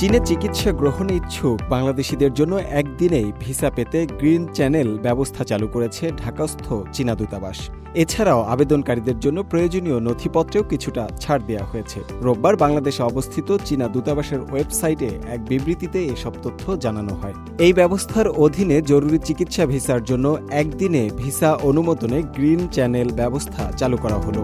চীনে চিকিৎসা গ্রহণে ইচ্ছুক বাংলাদেশিদের জন্য একদিনেই ভিসা পেতে গ্রিন চ্যানেল ব্যবস্থা চালু করেছে ঢাকাস্থ চীনা দূতাবাস। এছাড়াও আবেদনকারীদের জন্য প্রয়োজনীয় নথিপত্রেও কিছুটা ছাড় দেওয়া হয়েছে। রোববার বাংলাদেশে অবস্থিত চীনা দূতাবাসের ওয়েবসাইটে এক বিবৃতিতে এসব তথ্য জানানো হয়। এই ব্যবস্থার অধীনে জরুরি চিকিৎসা ভিসার জন্য একদিনে ভিসা অনুমোদনে গ্রিন চ্যানেল ব্যবস্থা চালু করা হলো।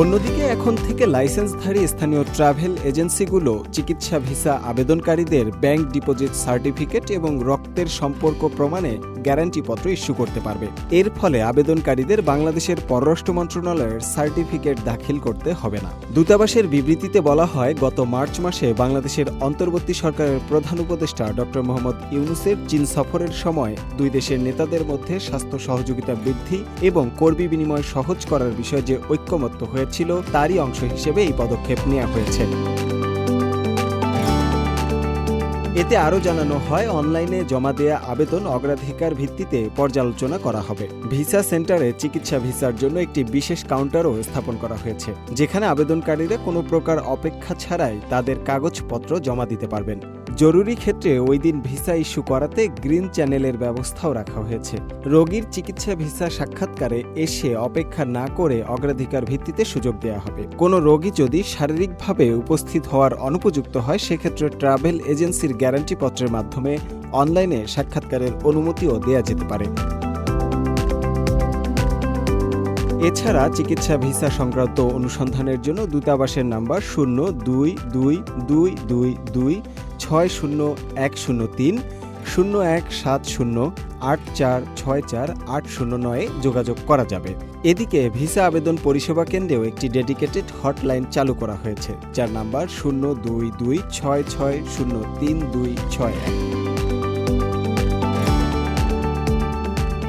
অন্যদিকে, এখন থেকে লাইসেন্সধারী স্থানীয় ট্রাভেল এজেন্সিগুলো চিকিৎসা ভিসা আবেদনকারীদের ব্যাংক ডিপোজিট সার্টিফিকেট এবং রক্তের সম্পর্ক প্রমাণে গ্যারান্টিপত্র ইস্যু করতে পারবে। এর ফলে আবেদনকারীদের বাংলাদেশের পররাষ্ট্র মন্ত্রণালয়ের সার্টিফিকেট দাখিল করতে হবে না। দূতাবাসের বিবৃতিতে বলা হয়, গত মার্চ মাসে বাংলাদেশের অন্তর্বর্তী সরকারের প্রধান উপদেষ্টা ড. মোহাম্মদ ইউনুসের চীন সফরের সময় দুই দেশের নেতাদের মধ্যে স্বাস্থ্য সহযোগিতা বৃদ্ধি এবং কর্মী বিনিময় সহজ করার বিষয়ে যে ঐক্যমত্য হয়েছিল তারই অংশ হিসেবে এই পদক্ষেপ নেওয়া হয়েছে। এতে আরও জানানো হয়, অনলাইনে জমা দেয়া আবেদন অগ্রাধিকার ভিত্তিতে পর্যালোচনা করা হবে। ভিসা সেন্টারে চিকিৎসা ভিসার জন্য একটি বিশেষ কাউন্টারও স্থাপন করা হয়েছে, যেখানে আবেদনকারীরা কোনো প্রকার অপেক্ষা ছাড়াই তাদের কাগজপত্র জমা দিতে পারবেন। জরুরি ক্ষেত্রে ওই দিন ভিসা ইস্যু করাতে গ্রিন চ্যানেলের ব্যবস্থাও রাখা হয়েছে। রোগীর চিকিৎসা ভিসা সাক্ষাৎকারে এসে অপেক্ষা না করে অগ্রাধিকার ভিত্তিতে সুযোগ দেওয়া হবে। কোনো রোগী যদি শারীরিকভাবে উপস্থিত হওয়ার অনুপযুক্ত হয়, সেক্ষেত্রে ট্রাভেল এজেন্সির গ্যারান্টি পত্রের মাধ্যমে অনলাইনে সাক্ষাৎকারের অনুমতিও দেয়া যেতে পারে। এছাড়া চিকিৎসা ভিসা সংক্রান্ত অনুসন্ধানের জন্য দূতাবাসের নাম্বার শূন্য দুই দুই দুই দুই দুই ছয় শূন্য এক শূন্য তিন শূন্য এক সাত শূন্য আট চার ছয় চার আট শূন্য নয়ে যোগাযোগ করা যাবে। এদিকে ভিসা আবেদন পরিষেবা কেন্দ্রেও একটি ডেডিকেটেড হটলাইন চালু করা হয়েছে, যার নাম্বার শূন্য দুই দুই ছয় ছয় শূন্য তিন দুই ছয় এক।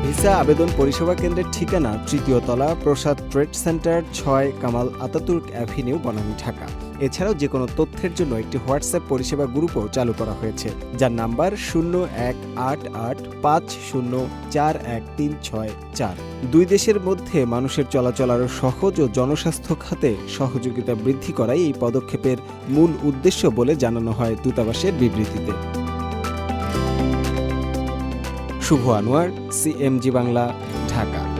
ভিসা আবেদন পরিষেবা কেন্দ্রের ঠিকানা তৃতীয় তলা প্রসাদ ট্রেড সেন্টার ছয় Kamal Ataturk avenue, Banani, Dhaka. এছাড়াও যে কোনো তথ্যের জন্য একটি হোয়াটসঅ্যাপ পরিষেবা গ্রুপও চালু করা হয়েছে, যার নাম্বার শূন্য এক আট আট পাঁচ শূন্য চার এক তিন ছয় চার। দুই দেশের মধ্যে মানুষের চলাচল আরও সহজ ও জনস্বাস্থ্য খাতে সহযোগিতা বৃদ্ধি করাই এই পদক্ষেপের মূল উদ্দেশ্য বলে জানানো হয় দূতাবাসের বিবৃতিতে। শুভ আনোয়ার সিএমজি বাংলা ঢাকা।